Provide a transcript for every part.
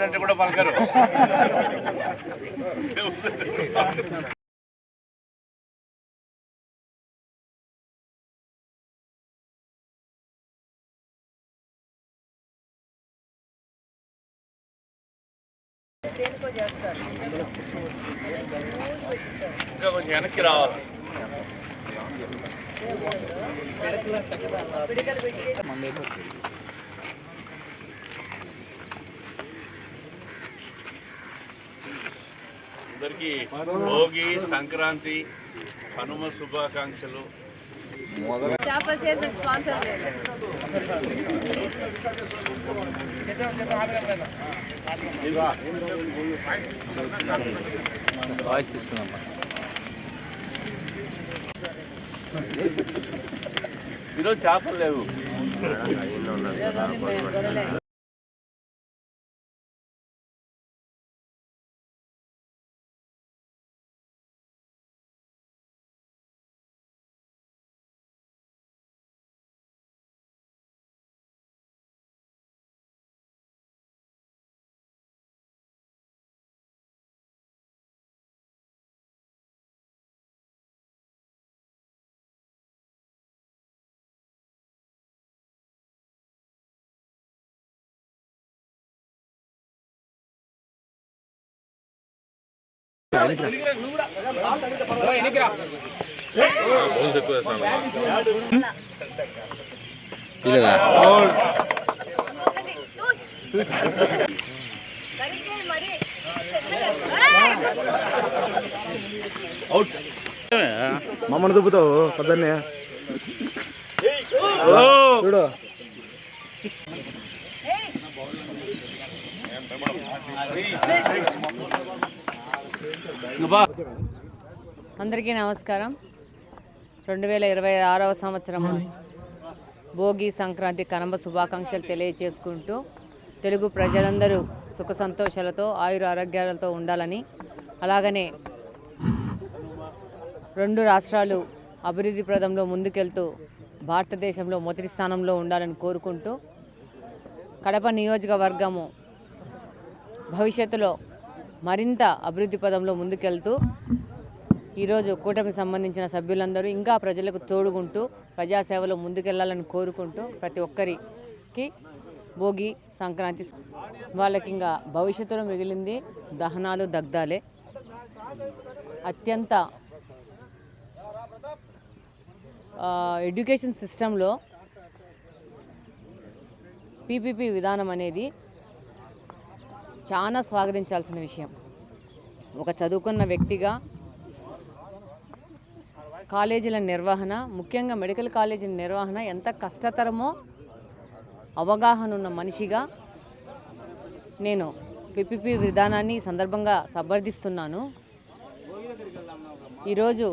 చెప్పినట్టు కూడా పలకరు. ఇంకా కొంచెం వెనక్కి రావాలి. అందరికీ భోగి సంక్రాంతి హనుమ శుభాకాంక్షలు. వాయిస్ ఈరోజు చేపలు లేవు. గొర్రెలే ఇంకొకటి టూచ్ సరిగ్గా మరి మమ్మల్ని దుబ్బుతావు పొద్దున్నే. చూడు. అందరికీ నమస్కారం. రెండు వేల ఇరవై ఆరవ సంవత్సరం భోగి సంక్రాంతి కనంబ శుభాకాంక్షలు తెలియజేసుకుంటూ తెలుగు ప్రజలందరూ సుఖ సంతోషాలతో ఆయుర ఆరోగ్యాలతో ఉండాలని అలాగనే రెండు రాష్ట్రాలు అభివృద్ధి ప్రదంలో ముందుకెళ్తూ భారతదేశంలో మొదటి స్థానంలో ఉండాలని కోరుకుంటూ కడప నియోజకవర్గము భవిష్యత్తులో మరింత అభివృద్ధి పదంలో ముందుకెళ్తూ ఈరోజు కూటమి సంబంధించిన సభ్యులందరూ ఇంకా ప్రజలకు తోడుకుంటూ ప్రజాసేవలో ముందుకెళ్ళాలని కోరుకుంటూ ప్రతి ఒక్కరికి భోగి సంక్రాంతి వాళ్ళకి ఇంకా భవిష్యత్తులో మిగిలింది దహనాలు దగ్ధాలే. అత్యంత ఎడ్యుకేషన్ సిస్టంలో పీపీపీ విధానం అనేది చాలా స్వాగతించాల్సిన విషయం. ఒక చదువుకున్న వ్యక్తిగా కాలేజీల నిర్వహణ ముఖ్యంగా మెడికల్ కాలేజీల నిర్వహణ ఎంత కష్టతరమో అవగాహన ఉన్న మనిషిగా నేను పిపిపి విధానాన్ని సందర్భంగా సమర్థిస్తున్నాను ఈరోజు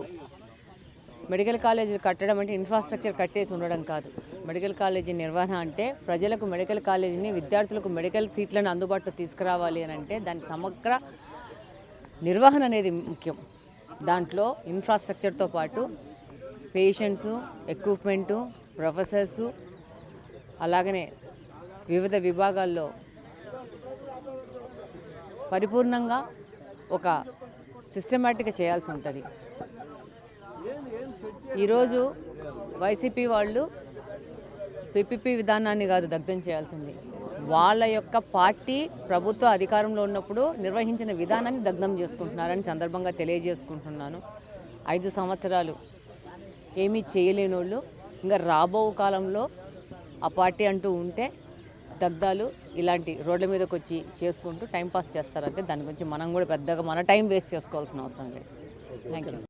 మెడికల్ కాలేజీలు కట్టడం అంటే ఇన్ఫ్రాస్ట్రక్చర్ కట్టేసి ఉండడం కాదు. మెడికల్ కాలేజీ నిర్వహణ అంటే ప్రజలకు మెడికల్ కాలేజీని విద్యార్థులకు మెడికల్ సీట్లను అందుబాటులో తీసుకురావాలి అని అంటే దాని సమగ్ర నిర్వహణ అనేది ముఖ్యం. దాంట్లో ఇన్ఫ్రాస్ట్రక్చర్తో పాటు పేషెంట్సు ఎక్విప్మెంటు ప్రొఫెసర్సు అలాగనే వివిధ విభాగాల్లో పరిపూర్ణంగా ఒక సిస్టమేటిక్గా చేయాల్సి ఉంటుంది. ఈరోజు వైసీపీ వాళ్ళు పిపిపి విధానాన్ని కాదు దగ్ధం చేయాల్సింది. వాళ్ళ యొక్క పార్టీ ప్రభుత్వ అధికారంలో ఉన్నప్పుడు నిర్వహించిన విధానాన్ని దగ్ధం చేసుకుంటున్నారని సందర్భంగా తెలియజేసుకుంటున్నాను. ఐదు సంవత్సరాలు ఏమీ చేయలేని వాళ్ళు ఇంకా రాబో కాలంలో ఆ పార్టీ అంటూ ఉంటే దగ్ధాలు ఇలాంటి రోడ్ల మీదకి వచ్చి చేసుకుంటూ టైంపాస్ చేస్తారంటే దాని గురించి మనం కూడా పెద్దగా మన టైం వేస్ట్ చేసుకోవాల్సిన అవసరం లేదు. Thank you